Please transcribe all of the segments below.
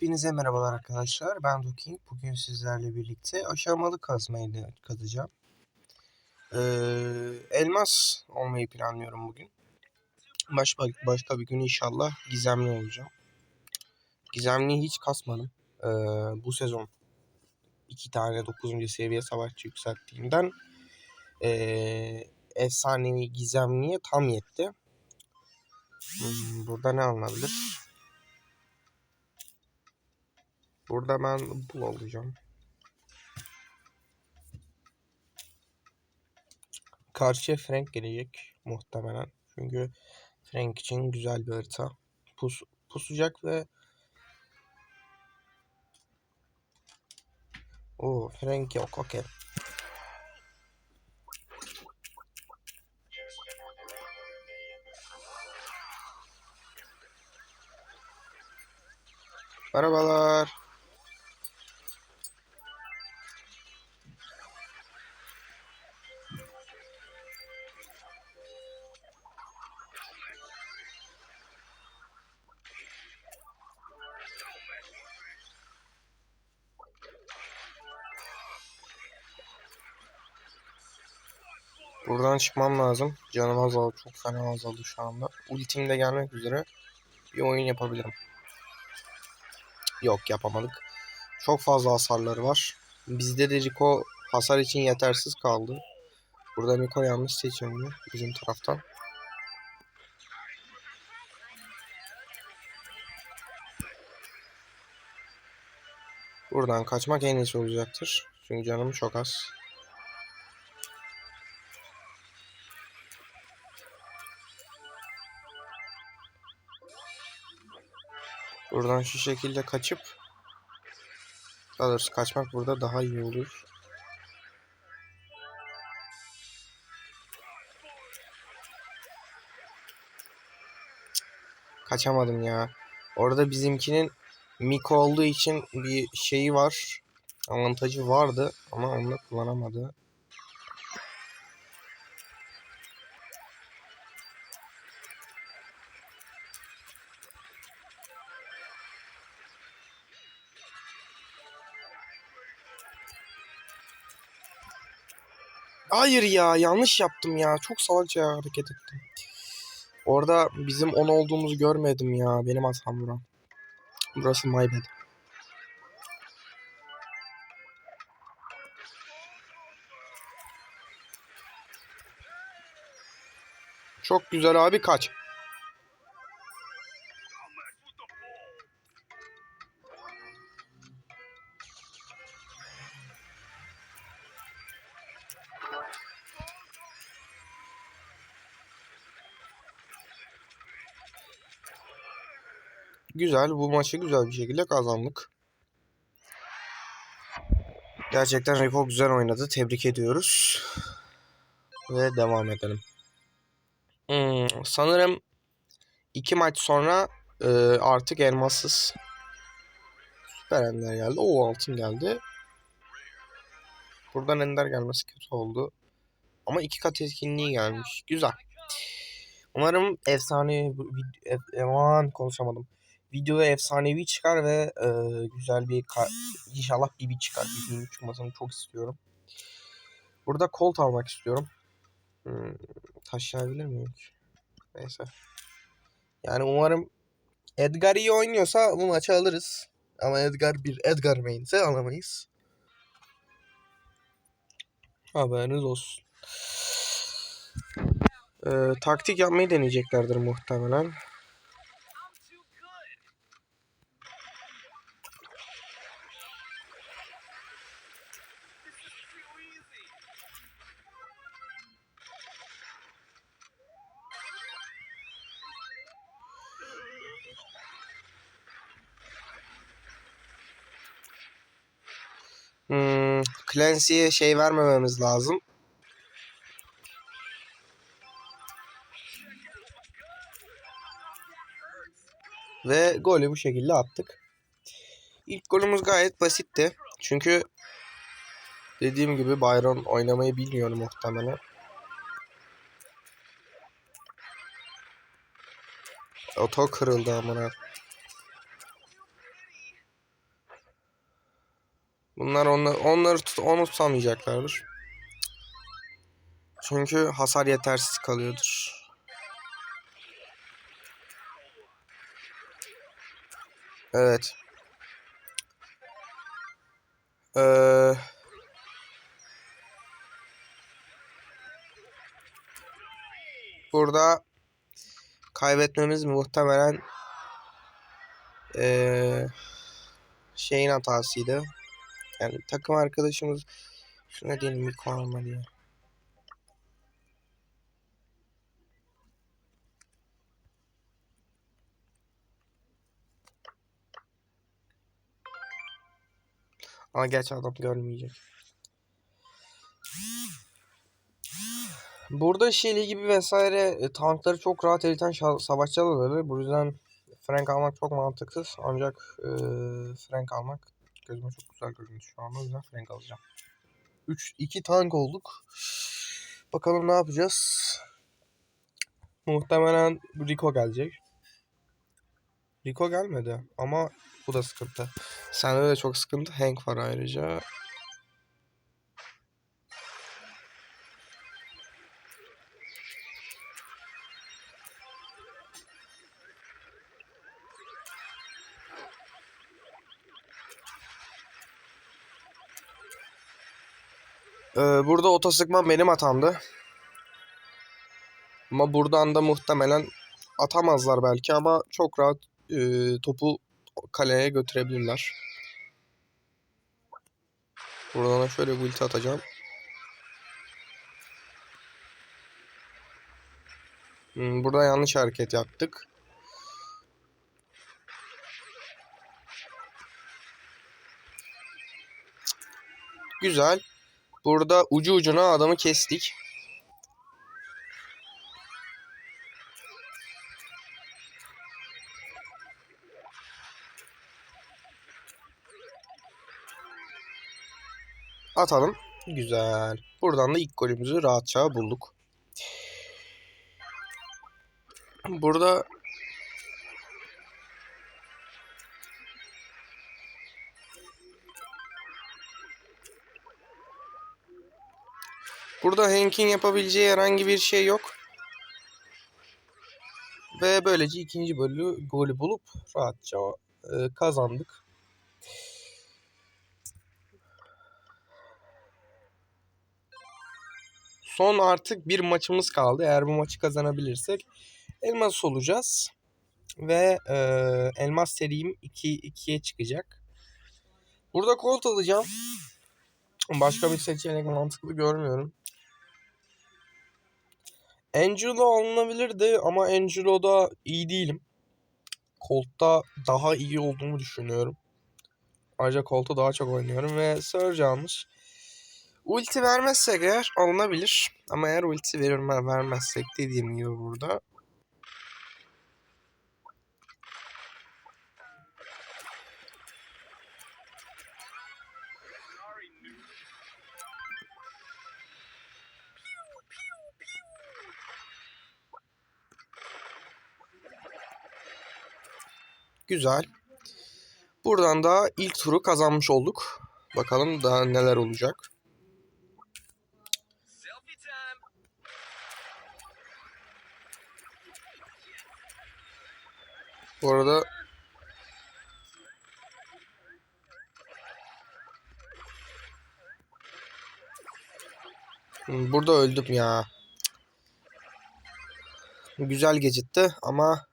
Hepinize merhabalar arkadaşlar. Ben Doking. Bugün sizlerle birlikte aşamalı kazmayı kazacağım. Ee, elmas olmayı planlıyorum bugün. Başka, başka bir gün inşallah gizemli olacağım. Gizemliyi hiç kasmadım. Ee, bu sezon iki tane 9. seviye savaşçı yükselttiğimden ee, efsanevi gizemliye tam yetti. Hmm, burada ne alınabilir? Burada ben bul alacağım. Karşıya Frank gelecek muhtemelen. Çünkü Frank için güzel bir harita. Pus, pusacak ve o Frank yok okey. Merhabalar. Buradan çıkmam lazım. Canım azaldı. Çok fena azaldı şu anda. Ultim de gelmek üzere. Bir oyun yapabilirim. Yok yapamadık. Çok fazla hasarları var. Bizde de Rico hasar için yetersiz kaldı. Burada Rico yanlış seçildi bizim taraftan. Buradan kaçmak en iyisi olacaktır. Çünkü canım çok az. Buradan şu şekilde kaçıp doğrusu kaçmak burada daha iyi olur. Kaçamadım ya. Orada bizimkinin Miko olduğu için bir şeyi var. Avantajı vardı ama onu kullanamadı. Hayır ya yanlış yaptım ya. Çok salakça hareket ettim. Orada bizim 10 olduğumuzu görmedim ya. Benim hatam bura. Burası my bad. Çok güzel abi kaç. Güzel. Bu maçı güzel bir şekilde kazandık. Gerçekten Rico güzel oynadı. Tebrik ediyoruz. Ve devam edelim. Hmm, sanırım iki maç sonra e, artık elmassız süper ender geldi. O altın geldi. Buradan ender gelmesi kötü oldu. Ama iki kat etkinliği gelmiş. Güzel. Umarım efsane aman konuşamadım. Videoda efsanevi çıkar ve e, güzel bir inşallah Bibi çıkar. Bibi'nin çıkmasını çok istiyorum. Burada Colt almak istiyorum. Hmm, taşıyabilir miyim? Neyse. Yani umarım Edgar iyi oynuyorsa bu maçı alırız. Ama Edgar bir Edgar main'se alamayız. Haberiniz olsun. Ee, taktik yapmayı deneyeceklerdir muhtemelen. Clancy'ye şey vermememiz lazım. Ve golü bu şekilde attık. İlk golümüz gayet basitti. Çünkü dediğim gibi Byron oynamayı bilmiyor muhtemelen. Oto kırıldı amına. Bunlar onları, onları tut, onu tutamayacaklardır. Çünkü hasar yetersiz kalıyordur. Evet. Ee, burada kaybetmemiz muhtemelen ee, şeyin hatasıydı. Yani takım arkadaşımız şuna diyelim bir alma diye. Ama geç adam görmeyecek. Burada Shelly gibi vesaire e, tankları çok rahat eriten şa- savaşçı alırlar. Bu yüzden Frank almak çok mantıksız. Ancak e, Frank almak gözüme çok güzel görünüyor şu anda. O yüzden Frank alacağım. 3 2 tank olduk. Bakalım ne yapacağız? Muhtemelen Rico gelecek. Rico gelmedi ama bu da sıkıntı. Sende de çok sıkıntı. Hank var ayrıca. Ee, burada oto sıkmam benim hatamdı. Ama buradan da muhtemelen atamazlar belki ama çok rahat e, topu kaleye götürebilirler. Buradan da şöyle bir ulti atacağım. Hmm, burada yanlış hareket yaptık. Güzel. Burada ucu ucuna adamı kestik. Atalım. Güzel. Buradan da ilk golümüzü rahatça bulduk. Burada Burada Hank'in yapabileceği herhangi bir şey yok. Ve böylece ikinci bölü golü bulup rahatça e, kazandık. Son artık bir maçımız kaldı. Eğer bu maçı kazanabilirsek elmas olacağız. Ve e, elmas serim 2 2'ye çıkacak. Burada Colt alacağım. Başka bir seçenek mantıklı görmüyorum. Angelo alınabilirdi ama Angelo'da iyi değilim. Colt'ta daha iyi olduğumu düşünüyorum. Ayrıca Colt'u daha çok oynuyorum ve Surge. Ulti vermezsek eğer alınabilir. Ama eğer ulti verir vermezsek dediğim gibi burada. Güzel. Buradan da ilk turu kazanmış olduk. Bakalım daha neler olacak. Bu arada Hmm, Burada öldüm ya. Güzel gecitti ama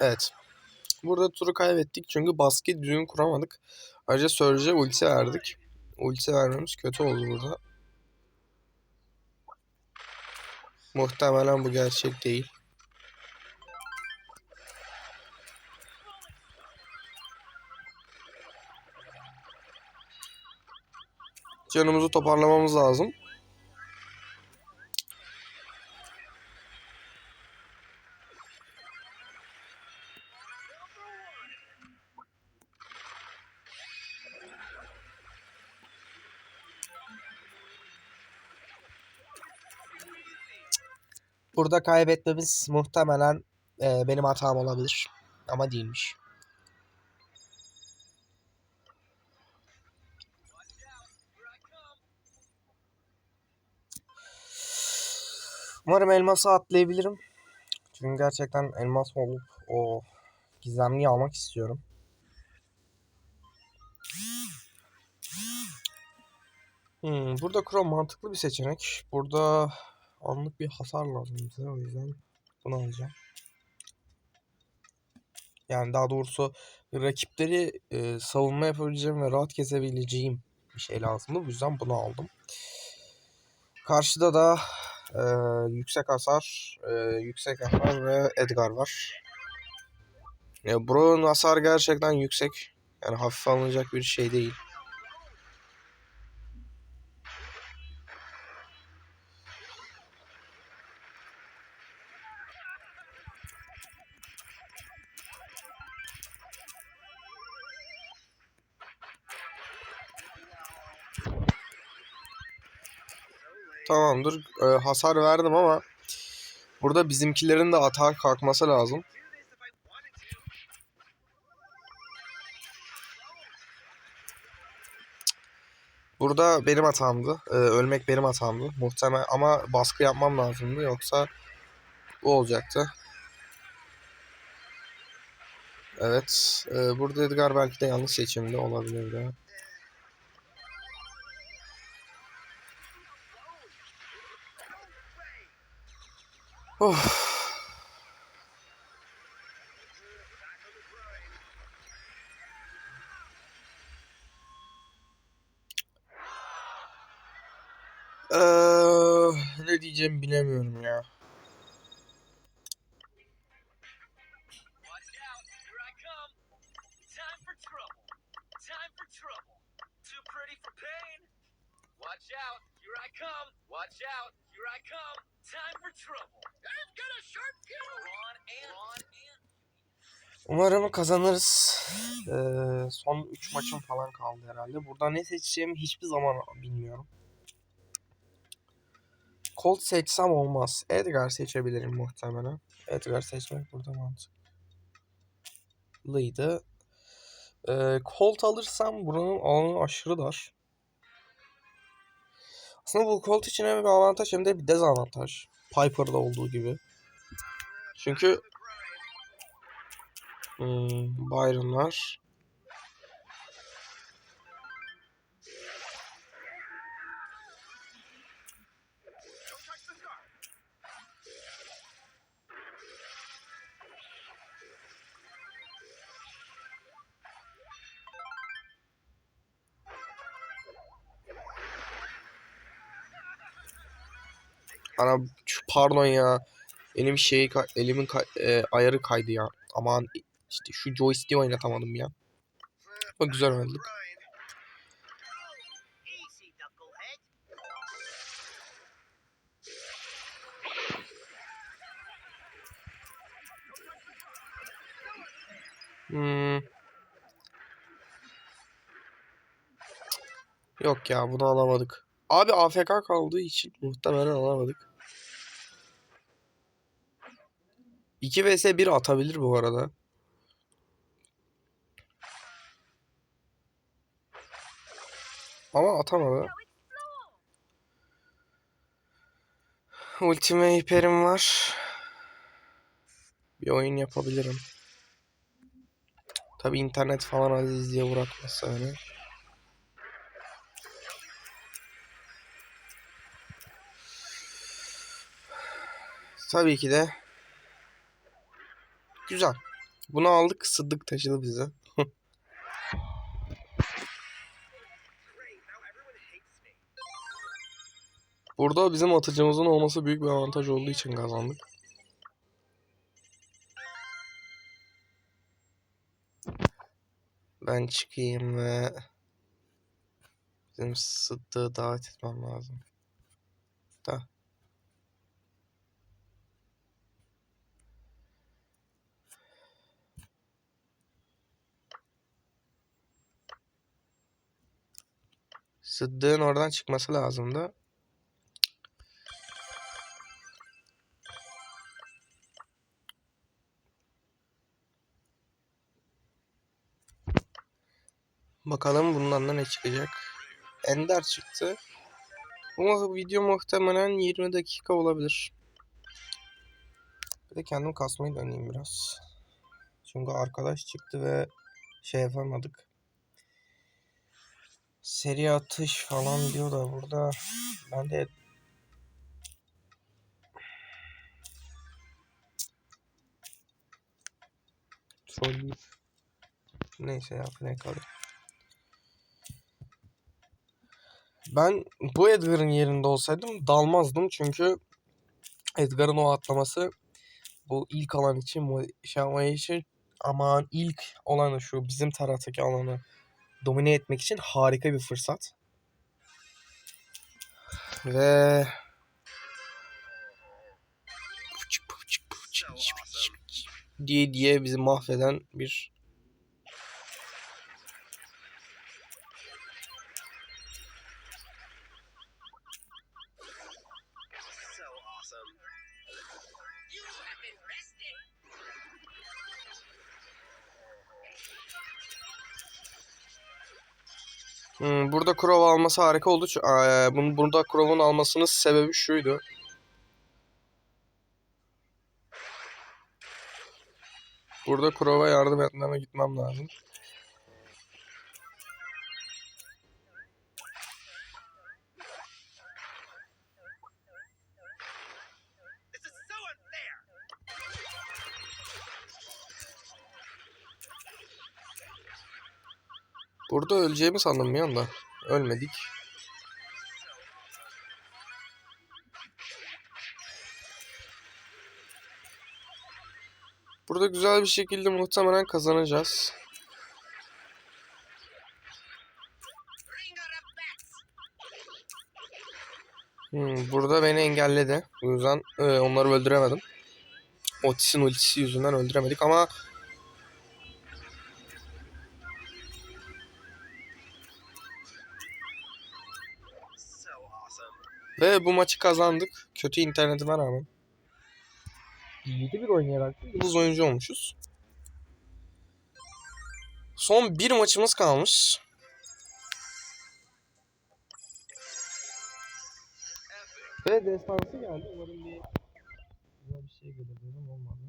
evet. Burada turu kaybettik çünkü baskı düzgün kuramadık. Ayrıca Surge'e ulti verdik. Ulti vermemiz kötü oldu burada. Muhtemelen bu gerçek değil. Canımızı toparlamamız lazım. Burada kaybetmemiz muhtemelen e, benim hatam olabilir. Ama değilmiş. Umarım elması atlayabilirim. Çünkü gerçekten elmas olup o gizemliği almak istiyorum. Hmm, burada Chrome mantıklı bir seçenek. Burada anlık bir hasar lazım bize. O yüzden bunu alacağım. Yani daha doğrusu rakipleri e, savunma yapabileceğim ve rahat kesebileceğim bir şey lazımdı. Bu yüzden bunu aldım. Karşıda da e, yüksek hasar, e, yüksek hasar ve Edgar var. Ya Bro'nun hasar gerçekten yüksek. Yani hafife alınacak bir şey değil. Tamamdır. Ee, hasar verdim ama burada bizimkilerin de atağa kalkması lazım. Burada benim hatamdı. Ee, ölmek benim hatamdı. Muhtemel ama baskı yapmam lazımdı. Yoksa bu olacaktı. Evet. Ee, burada Edgar belki de yanlış seçimde olabilirdi. Oh. Ee, ne diyeceğim bilemiyorum ya. Watch out, here I come. Watch out, here I come. Time for trouble. Umarım kazanırız. Eee, son 3 maçım falan kaldı herhalde. Burada ne seçeceğimi hiçbir zaman bilmiyorum. Colt seçsem olmaz. Edgar seçebilirim muhtemelen. Edgar seçmek burada mantıklıydı. Eee Colt alırsam buranın alanı aşırı dar. Aslında bu Colt için hem bir avantaj hem de bir dezavantaj. Piper'da olduğu gibi. Çünkü hmm, Byron var. Ana pardon ya. Benim şeyi elimin kay- e, ayarı kaydı ya. Aman işte şu joystick'i oynatamadım ya. Ama güzel oynadık. Hmm. Yok ya bunu alamadık. Abi AFK kaldığı için muhtemelen alamadık. 2 vs 1 atabilir bu arada. Ama atamadı. Ultime hiperim var. Bir oyun yapabilirim. Tabi internet falan aziz diye bırakmazsa beni. Tabii ki de güzel. Bunu aldık, sıddık taşıdı bize. Burada bizim atıcımızın olması büyük bir avantaj olduğu için kazandık. Ben çıkayım ve bizim Sıddık'ı davet etmem lazım. Da. Sıddık'ın oradan çıkması lazımdı. Bakalım bundan da ne çıkacak. Ender çıktı. Ama video muhtemelen 20 dakika olabilir. de kendim kasmayı deneyeyim biraz. Çünkü arkadaş çıktı ve şey yapamadık. Seri atış falan diyor da burada ben de neyse ya ne kalır. Ben bu Edgar'ın yerinde olsaydım dalmazdım çünkü Edgar'ın o atlaması bu ilk alan için şey aman ilk olanı şu bizim taraftaki alanı domine etmek için harika bir fırsat. Ve diye diye bizi mahveden bir Hmm, burada Crow alması harika oldu. Eee, bunu burada Crow'un almasının sebebi şuydu. Burada Crow'a yardım etmeme gitmem lazım. Burada öleceğimi sandım bir anda. Ölmedik. Burada güzel bir şekilde muhtemelen kazanacağız. Hmm, burada beni engelledi. O yüzden e, onları öldüremedim. Otis'in ultisi yüzünden öldüremedik ama ve bu maçı kazandık. Kötü internetime rağmen. 7-1 oynayarak yıldız oyuncu olmuşuz. Son bir maçımız kalmış. Ve destansı geldi. Umarım bir güzel bir şey gelir dedim olmadı.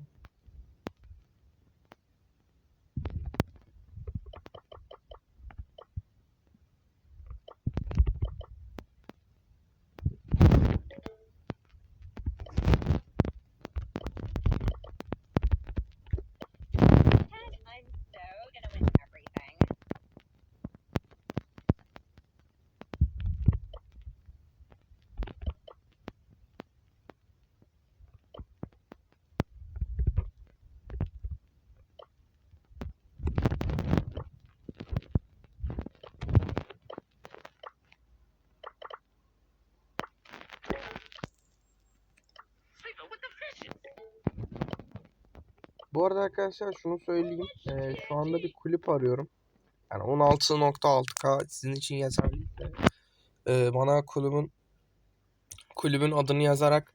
Bu arada arkadaşlar şunu söyleyeyim. Ee, şu anda bir kulüp arıyorum. Yani 16.6K sizin için yeterliyse ee, bana kulübün kulübün adını yazarak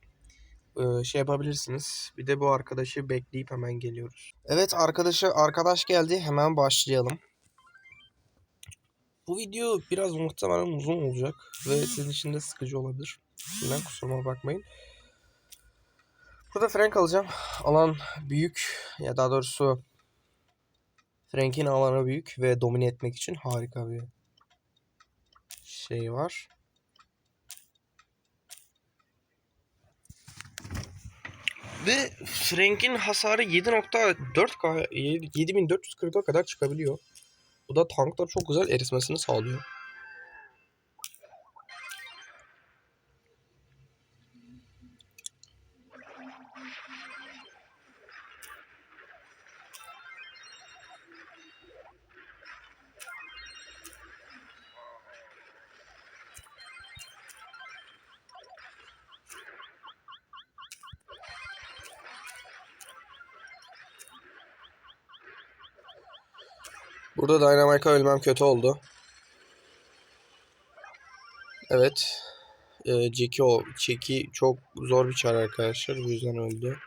ee, şey yapabilirsiniz. Bir de bu arkadaşı bekleyip hemen geliyoruz. Evet arkadaşı arkadaş geldi. Hemen başlayalım. Bu video biraz muhtemelen uzun olacak ve sizin için de sıkıcı olabilir. Şimdiden kusuruma bakmayın. Burada Frank alacağım. Alan büyük ya daha doğrusu Frank'in alanı büyük ve domine etmek için harika bir şey var. Ve Frank'in hasarı 7.4K 7440'a kadar çıkabiliyor. Bu da tankları çok güzel eritmesini sağlıyor. Burada Dynamite'a ölmem kötü oldu. Evet. Ee, Jackie o Jackie çok zor bir çar arkadaşlar. Bu yüzden öldü.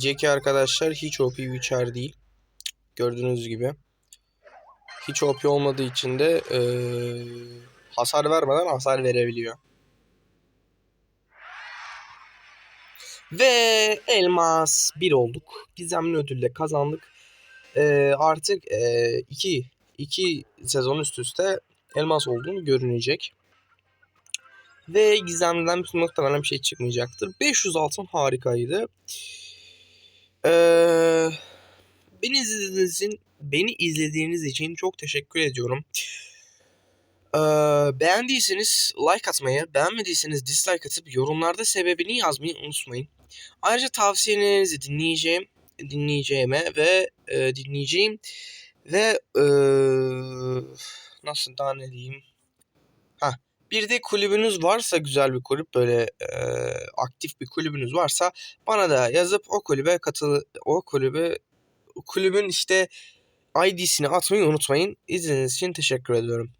Jackie arkadaşlar hiç OP bir çar değil. Gördüğünüz gibi. Hiç OP olmadığı için de ee, hasar vermeden hasar verebiliyor. Ve elmas 1 olduk. Gizemli ödülle kazandık. Ee, artık e, iki, iki sezon üst üste elmas olduğunu görünecek. Ve gizemliden bir muhtemelen bir şey çıkmayacaktır. 500 altın harikaydı. Ee, beni izlediğiniz için, beni izlediğiniz için çok teşekkür ediyorum. Ee, beğendiyseniz like atmayı, beğenmediyseniz dislike atıp yorumlarda sebebini yazmayı unutmayın. Ayrıca tavsiyelerinizi dinleyeceğim, dinleyeceğime ve e, dinleyeceğim ve e, nasıl daha ne diyeyim? Ha, bir de kulübünüz varsa güzel bir kulüp böyle e, aktif bir kulübünüz varsa bana da yazıp o kulübe katıl o kulübe kulübün işte ID'sini atmayı unutmayın. İzlediğiniz için teşekkür ediyorum.